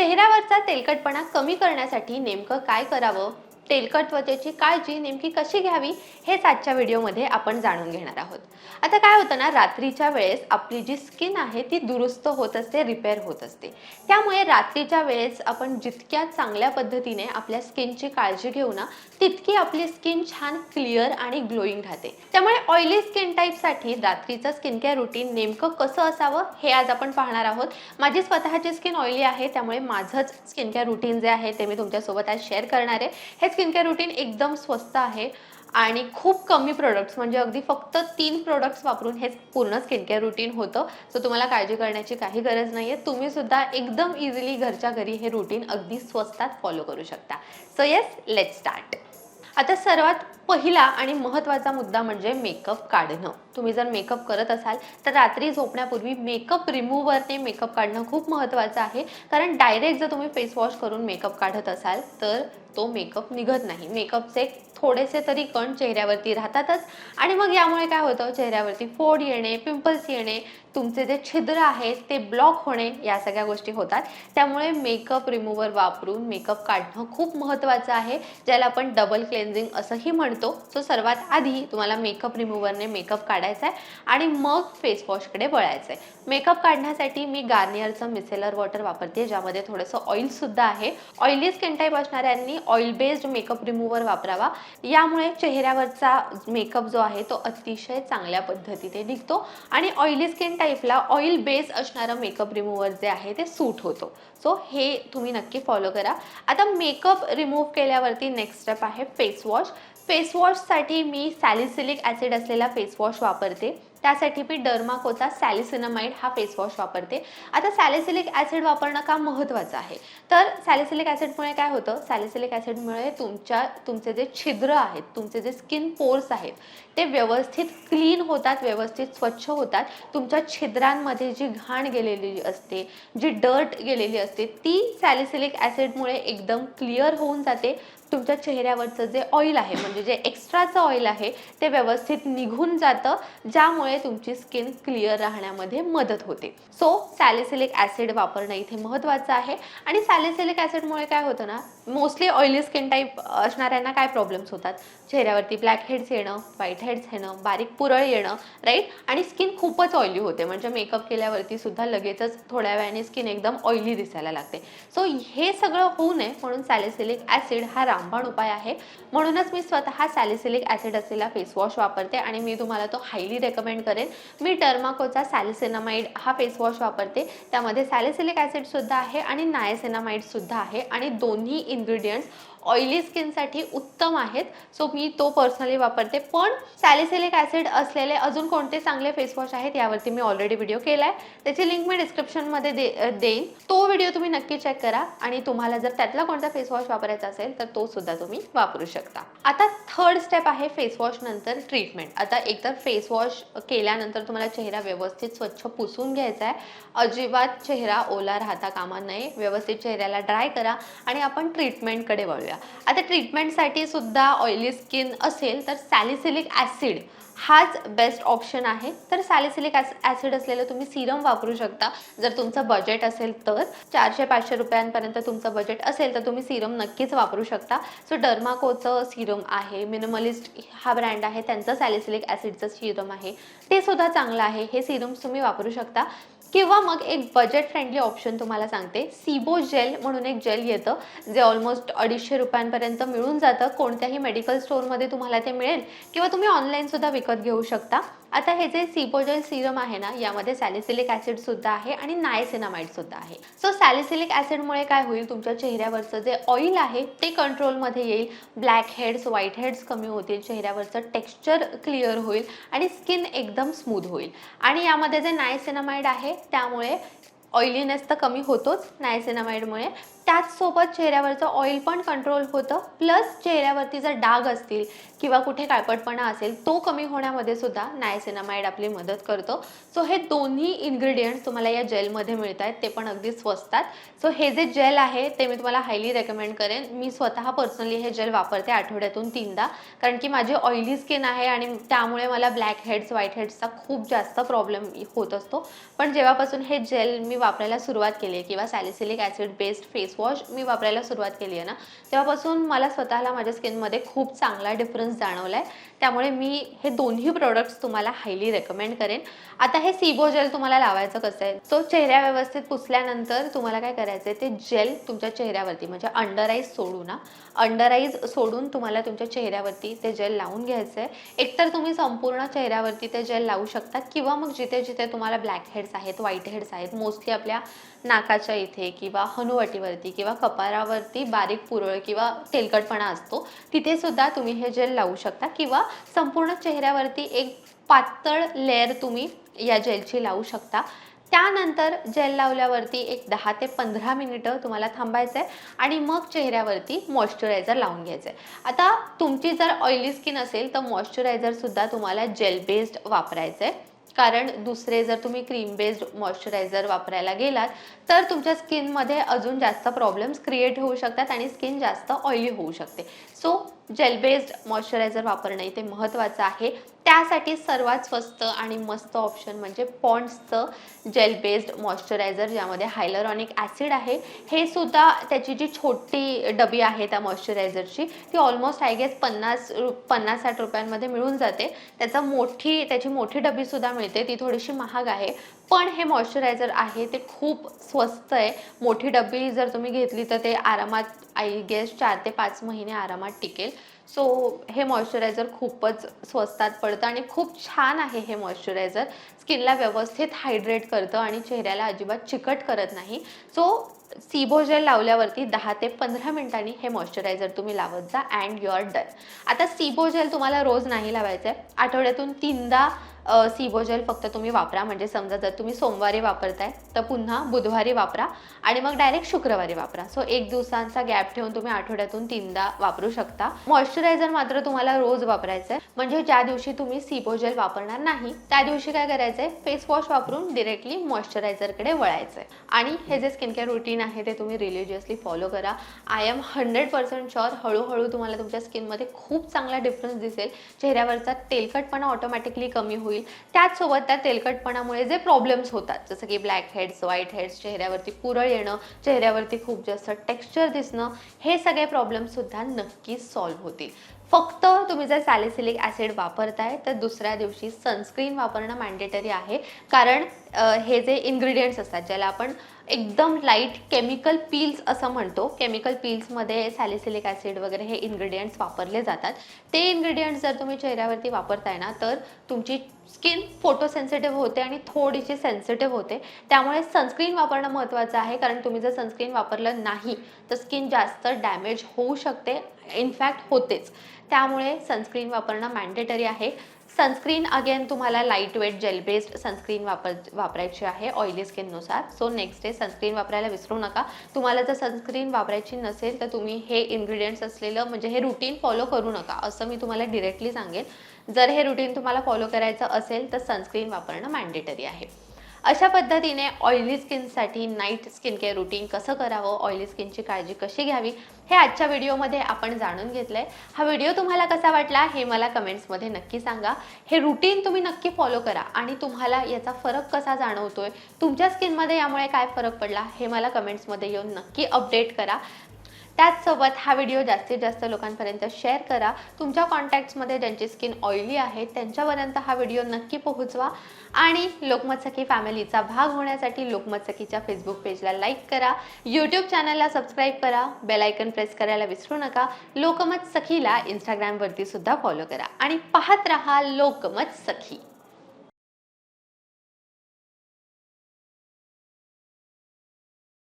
चेहऱ्यावरचा तेलकटपणा कमी करण्यासाठी नेमकं काय करावं? तेलकट त्वचेची काळजी नेमकी कशी घ्यावी हेच आजच्या व्हिडिओमध्ये आपण जाणून घेणार आहोत. आता काय होतं ना रात्रीच्या वेळेस आपली जी स्किन आहे ती दुरुस्त होत असते रिपेअर होत असते. त्यामुळे रात्रीच्या वेळेस आपण जितक्या चांगल्या पद्धतीने आपल्या स्किनची काळजी घेऊ ना तितकी आपली स्किन छान क्लिअर आणि ग्लोईंग राहते. त्यामुळे ऑइली स्किन टाईपसाठी रात्रीचं स्किन केअर रुटीन नेमकं कसं असावं हे आज आपण पाहणार आहोत. माझी स्वतःची स्किन ऑइली आहे त्यामुळे माझंच स्किन केअर रुटीन जे आहे ते मी तुमच्यासोबत आज शेअर करणार आहे. हे स्किन केअर रुटीन एकदम स्वस्त आहे आणि खूप कमी प्रोडक्ट्स म्हणजे अगदी फक्त तीन प्रोडक्ट्स वापरून हे पूर्ण स्किन केअर रुटीन होतं. सो तुम्हाला काळजी करण्याची काही गरज नाही आहे तुम्ही सुद्धा एकदम इझिली घरच्या घरी हे रुटीन अगदी स्वस्तात फॉलो करू शकता. सो येस लेट स्टार्ट आता सर्वात पहिला आणि महत्त्वाचा मुद्दा म्हणजे मेकअप काढणं. तुम्ही जर मेकअप करत असाल तर रात्री झोपण्यापूर्वी मेकअप रिमूव्हरने मेकअप काढणं खूप महत्त्वाचं आहे. कारण डायरेक्ट जर तुम्ही फेसवॉश करून मेकअप काढत असाल तर तो मेकअप निघत नाही. मेकअपचे थोडेसे तरी कण चेहऱ्यावरती राहतातच. आणि मग यामुळे काय होतं? चेहऱ्यावरती फोड येणे पिंपल्स येणे तुमचे जे छिद्र आहेत ते ब्लॉक होणे या सगळ्या गोष्टी होतात. त्यामुळे मेकअप रिमूव्हर वापरून मेकअप काढणं खूप महत्त्वाचं आहे. ज्याला आपण डबल क्लेन्झिंग असंही म्हणतो. सो सर्वात आधी तुम्हाला मेकअप रिमूव्हरने मेकअप काढायचा आहे आणि मग फेसवॉशकडे वळायचं आहे. मेकअप काढण्यासाठी मी गार्नियरचं मिसेलर वॉटर वापरते ज्यामध्ये थोडंसं ऑइलसुद्धा आहे. ऑइली स्किन टाईप असणाऱ्यांनी ऑइल बेस्ड मेकअप रिमूव्हर वापरावा. यामुळे चेहऱ्यावरचा मेकअप जो आहे तो अतिशय चांगल्या पद्धतीने निघतो आणि ऑइली स्किन टाईपला ऑइल बेस असणारं मेकअप रिमूव्हर जे आहे ते सूट होतो. सो हे तुम्ही नक्की फॉलो करा. आता मेकअप रिमूव्ह केल्यावरती नेक्स्ट स्टेप आहे फेस वॉश मी सॅलिसिलिक ॲसिड असलेला फेसवॉश वापरते. त्यासाठी मी डर्माकोचा सॅलिसिनामाइड हा फेस वॉश वापरते. आता सॅलिसिलिक ॲसिड वापरणं का महत्त्वाचं आहे? तर सॅलिसिलिक ॲसिडमुळे काय होतं? सॅलिसिलिक ॲसिडमुळे तुमच्या तुमचे जे छिद्र आहेत तुमचे जे स्किन पोर्स आहेत ते व्यवस्थित क्लीन होतात व्यवस्थित स्वच्छ होतात. तुमच्या छिद्रांमध्ये जी घाण गेलेली असते जी डर्ट गेलेली असते ती सॅलिसिलिक ॲसिडमुळे एकदम क्लिअर होऊन जाते. तुमच्या चेहऱ्यावरचं जे ऑइल आहे म्हणजे जे एक्स्ट्राचं ऑइल आहे ते व्यवस्थित निघून जातं ज्यामुळे तुमची स्किन क्लिअर राहण्यामध्ये मदत होते. सो सॅलिसिलिक ॲसिड वापरणं इथे महत्त्वाचं आहे. आणि सॅलिसिलिक ॲसिडमुळे काय होतं ना मोस्टली ऑइली स्किन टाईप असणाऱ्यांना काय प्रॉब्लेम्स होतात? चेहऱ्यावरती ब्लॅक हेड्स येणं व्हाईट हेड्स येणं बारीक पुरळ येणं राईट आणि स्किन खूपच ऑइली होते. म्हणजे मेकअप केल्यावरती सुद्धा लगेचच थोड्या वेळाने स्किन एकदम ऑइली दिसायला लागते. सो हे सगळं होऊ नये म्हणून सॅलिसिलिक ॲसिड हा रामबाण उपाय आहे. म्हणूनच मी स्वतः सॅलिसिलिक ॲसिड असलेला फेसवॉश वापरते आणि मी तुम्हाला तो हायली रेकमेंड करेन. मी टर्माकोचा सॅलिसिनामाइड हा फेसवॉश वापरते. त्यामध्ये सॅलिसिलिक ॲसिडसुद्धा आहे आणि नायसिनामाईडसुद्धा आहे आणि दोन्ही इन्ग्रेडियंट्स ऑइली स्किनसाठी उत्तम आहेत. सो मी तो पर्सनली वापरते. पण सॅलिसिलिक ॲसिड असलेले अजून कोणते चांगले फेसवॉश आहेत यावरती मी ऑलरेडी व्हिडिओ केला आहे त्याची लिंक मी डिस्क्रिप्शनमध्ये दे देईन. तो व्हिडिओ तुम्ही नक्की चेक करा आणि तुम्हाला जर त्यातला कोणता फेसवॉश वापरायचा असेल तर तो सुद्धा तुम्ही वापरू शकता. आता थर्ड स्टेप आहे फेसवॉश नंतर ट्रीटमेंट आता एकतर फेसवॉश केल्यानंतर तुम्हाला चेहरा व्यवस्थित स्वच्छ पुसून घ्यायचा आहे. अजिबात चेहरा ओला राहता कामा नये. व्यवस्थित चेहऱ्याला ड्राय करा आणि आपण ट्रीटमेंटकडे वळूया. आता ट्रीटमेंटसाठी सुद्धा ऑइली स्किन असेल तर सॅलिसिलिक ॲसिड हाच बेस्ट ऑप्शन आहे. तर सॅलिसिलिक ॲसिड असलेलं तुम्ही सिरम वापरू शकता. जर तुमचं बजेट असेल तर चारशे पाचशे रुपयांपर्यंत तुमचं बजेट असेल तर तुम्ही सिरम नक्कीच वापरू शकता. सो डर्माकोचं सिरम आहे मिनिमलिस्ट हा ब्रँड आहे त्यांचं सॅलिसिलिक ॲसिडचं सिरम आहे. ते सुद्धा चांगलं आहे. हे सिरम्स तुम्ही वापरू शकता. किंवा मग एक बजेट फ्रेंडली ऑप्शन तुम्हाला सांगते. सिबो जेल म्हणून एक जेल येतं जे ऑलमोस्ट अडीचशे रुपयांपर्यंत मिळून जातं. कोणत्याही मेडिकल स्टोअरमध्ये तुम्हाला ते मिळेल. किंवा तुम्ही ऑनलाईनसुद्धा विकत घेऊ शकता. आता हे जे सिबोजेल सिरम आहे ना यामध्ये सॅलिसिलिक ॲसिडसुद्धा आहे आणि नायसिनामाइडसुद्धा आहे. सो सॅलिसिलिक ॲसिडमुळे काय होईल? तुमच्या चेहऱ्यावरचं जे ऑइल आहे ते कंट्रोलमध्ये येईल. ब्लॅक हेड्स व्हाईट हेड्स कमी होतील चेहऱ्यावरचं टेक्स्चर क्लिअर होईल आणि स्किन एकदम स्मूथ होईल. आणि यामध्ये जे नायसिनामाइड आहे त्यामुळे ऑइलीनेस तर कमी होतोच नायसिनामाइडमुळे. त्याचसोबत चेहऱ्यावरचं ऑइल पण कंट्रोल होतं. प्लस चेहऱ्यावरती जर डाग असतील किंवा कुठे काळपटपणा असेल तो कमी होण्यामध्ये सुद्धा नायसिनामाइड आपली मदत करतो. सो हे दोन्ही इन्ग्रेडियंट्स तुम्हाला या जेलमध्ये मिळत आहेत ते पण अगदी स्वस्तात. सो हे जे जेल आहे ते मी तुम्हाला हायली रेकमेंड करेन. मी स्वतः पर्सनली हे जेल वापरते आठवड्यातून तीनदा. कारण की माझी ऑइली स्किन आहे आणि त्यामुळे मला ब्लॅक हेड्स व्हाईट हेड्सचा खूप जास्त प्रॉब्लेम होत असतो. पण जेव्हापासून हे जेल मी वापरायला सुरुवात केली आहे किंवा salicylic acid based face wash मी वापरायला सुरुवात केली आहे ना तेव्हापासून मला स्वतःला माझ्या स्किनमध्ये खूप चांगला डिफरन्स जाणवला आहे त्यामुळे मी हे दोन्ही प्रोडक्ट्स तुम्हाला हायली रेकमेंड करेन. आता हे सीबो जेल तुम्हाला लावायचं कसं आहे? तो चेहऱ्या व्यवस्थित पुसल्यानंतर तुम्हाला काय करायचं आहे ते जेल तुमच्या चेहऱ्यावरती म्हणजे अंडर आईज सोडू ना. अंडर आईज सोडून तुम्हाला तुमच्या चेहऱ्यावरती ते जेल लावून घ्यायचं आहे एकतर तुम्ही संपूर्ण चेहऱ्यावरती ते जेल लावू शकता किंवा मग जिथे जिथे तुम्हाला ब्लॅक हेड्स आहेत व्हाईट हेड्स आहेत मोस्टली आपल्या नाकाच्या इथे किंवा हनुवटीवरती किंवा कपारावरती बारीक पुरळ किंवा तेलकटपणा असतो तिथे सुद्धा तुम्ही हे जेल लावू शकता किंवा संपूर्ण चेहऱ्यावरती एक पातळ लेअर तुम्ही या जेलची लावू शकता. त्यानंतर जेल लावल्यावरती एक दहा ते पंधरा मिनिटं तुम्हाला थांबायचं आहे आणि मग चेहऱ्यावरती मॉइश्चरायझर लावून घ्यायचं आहे आता तुमची जर ऑइली स्किन असेल तर मॉइश्चरायझरसुद्धा तुम्हाला जेल बेस्ड वापरायचं आहे कारण दुसरे जर तुम्ही क्रीम बेस्ड मॉइश्चरायझर वापरायला गेलात तर तुमच्या स्किनमध्ये अजून जास्त प्रॉब्लेम्स क्रिएट होऊ शकतात आणि स्किन जास्त ऑइली होऊ शकते. सो जेल बेस्ड मॉइश्चरायझर वापरणं इथे महत्त्वाचं आहे. त्यासाठी सर्वात स्वस्त आणि मस्त ऑप्शन म्हणजे पॉन्ड्सचं जेल बेस्ड मॉइश्चरायझर ज्यामध्ये हायलरॉनिक ॲसिड आहे. हे सुद्धा त्याची जी छोटी डबी आहे त्या मॉइश्चरायझरची ती ऑलमोस्ट आय गेस पन्नास रु पन्नास साठ रुपयांमध्ये मिळून जाते. त्याचा मोठी त्याची मोठी डबीसुद्धा मिळते. ती थोडीशी महाग आहे पण हे मॉइश्चरायझर आहे ते खूप स्वस्त आहे. मोठी डबी जर तुम्ही घेतली तर ते आरामात आय गेस चार ते पाच महिने आरामात टिकेल. सो हे मॉइश्चरायझर खूपच स्वस्तात पडतं आणि खूप छान आहे हे मॉइश्चरायझर. स्किनला व्यवस्थित हायड्रेट करतं आणि चेहऱ्याला अजिबात चिकट करत नाही. सो सीबो जेल लावल्यावरती दहा ते पंधरा मिनिटांनी हे मॉइश्चरायझर तुम्ही लावत जा अँड युअर डन आता सीबो जेल तुम्हाला रोज नाही लावायचं आहे आठवड्यातून तीनदा सिबोजेल फक्त तुम्ही वापरा. म्हणजे समजा जर तुम्ही सोमवारी वापरताय तर पुन्हा बुधवारी वापरा आणि मग डायरेक्ट शुक्रवारी वापरा. सो एक दिवसांचा गॅप ठेवून तुम्ही आठवड्यातून तीनदा वापरू शकता. मॉइश्चरायझर मात्र तुम्हाला रोज वापरायचं आहे म्हणजे ज्या दिवशी तुम्ही सिबोजेल वापरणार नाही त्या दिवशी काय करायचं आहे फेस वॉश वापरून डिरेक्टली मॉइश्चरायझरकडे वळायचं आहे आणि हे जे स्किन केअर रुटीन आहे ते तुम्ही रिलिजियसली फॉलो करा. I am hundred percent sure हळूहळू तुम्हाला तुमच्या स्किनमध्ये खूप चांगला डिफरन्स दिसेल. चेहऱ्यावरचा तेलकटपणा ऑटोमॅटिकली कमी होईल त्याचसोबत त्या तेलकटपणामुळे जे प्रॉब्लेम्स होतात जसं की ब्लॅक हेड्स व्हाईट हेड्स चेहऱ्यावरती पुरळ येणं चेहऱ्यावरती खूप जास्त टेक्स्चर दिसणं हे सगळे प्रॉब्लेम्ससुद्धा नक्कीच सॉल्व्ह होतील. फक्त तुम्ही जर सॅलिसिलिक ॲसिड वापरताय तर दुसऱ्या दिवशी सनस्क्रीन वापरणं मॅन्डेटरी आहे. कारण हे जे इन्ग्रेडियंट्स असतात ज्याला आपण एकदम लाइट केमिकल पील्स असं म्हणतो केमिकल पील्समध्ये सॅलिसिलिक ॲसिड वगैरे हे इन्ग्रेडियंट्स वापरले जातात. ते इन्ग्रेडियंट्स जर तुम्ही चेहऱ्यावरती वापरताय ना तर तुमची स्किन फोटोसेन्सिटिव्ह होते आणि थोडीशी सेन्सिटिव्ह होते. त्यामुळे सनस्क्रीन वापरणं महत्त्वाचं आहे कारण तुम्ही जर सनस्क्रीन वापरलं नाही तर स्किन जास्त डॅमेज होऊ शकते. इनफॅक्ट होतेच. त्यामुळे सनस्क्रीन वापरणं मॅन्डेटरी आहे. सनस्क्रीन अगेन तुम्हाला lightweight gel based sunscreen वापर वापरायची आहे ऑइली स्किननुसार सो नेक्स्ट डे सनस्क्रीन वापरायला विसरू नका. तुम्हाला जर सनस्क्रीन वापरायची नसेल तर तुम्ही हे इन्ग्रेडियंट्स असलेलं म्हणजे हे रुटीन फॉलो करू नका. असं मी तुम्हाला डिरेक्टली सांगेन. जर हे रुटीन तुम्हाला फॉलो करायचं असेल तर सनस्क्रीन वापरणं मॅन्डेटरी आहे. अशा पद्धतीने ऑइली स्किनसाठी नाईट स्किन केअर रुटीन कसं करावं ऑइली स्किनची काळजी कशी घ्यावी हे आजच्या व्हिडिओमध्ये आपण जाणून घेतलं आहे हा व्हिडिओ तुम्हाला कसा वाटला हे मला कमेंट्समध्ये नक्की सांगा. हे रुटीन तुम्ही नक्की फॉलो करा आणि तुम्हाला याचा फरक कसा जाणवतोय तुमच्या स्किनमध्ये यामुळे काय फरक पडला हे मला कमेंट्समध्ये येऊन नक्की अपडेट करा. त्याचसोबत हा व्हिडिओ जास्तीत जास्त लोकांपर्यंत शेअर करा. तुमच्या कॉन्टॅक्ट्समध्ये ज्यांची स्किन ऑइली आहे त्यांच्यापर्यंत हा व्हिडिओ नक्की पोहोचवा. आणि लोकमत सखी फॅमिलीचा भाग होण्यासाठी लोकमत सखीच्या फेसबुक पेजला लाईक करा. यूट्यूब चॅनलला सबस्क्राईब करा. बेलायकन प्रेस करायला विसरू नका. लोकमत सखीला इंस्टाग्रामवरती सुद्धा फॉलो करा. आणि पाहत रहा लोकमत सखी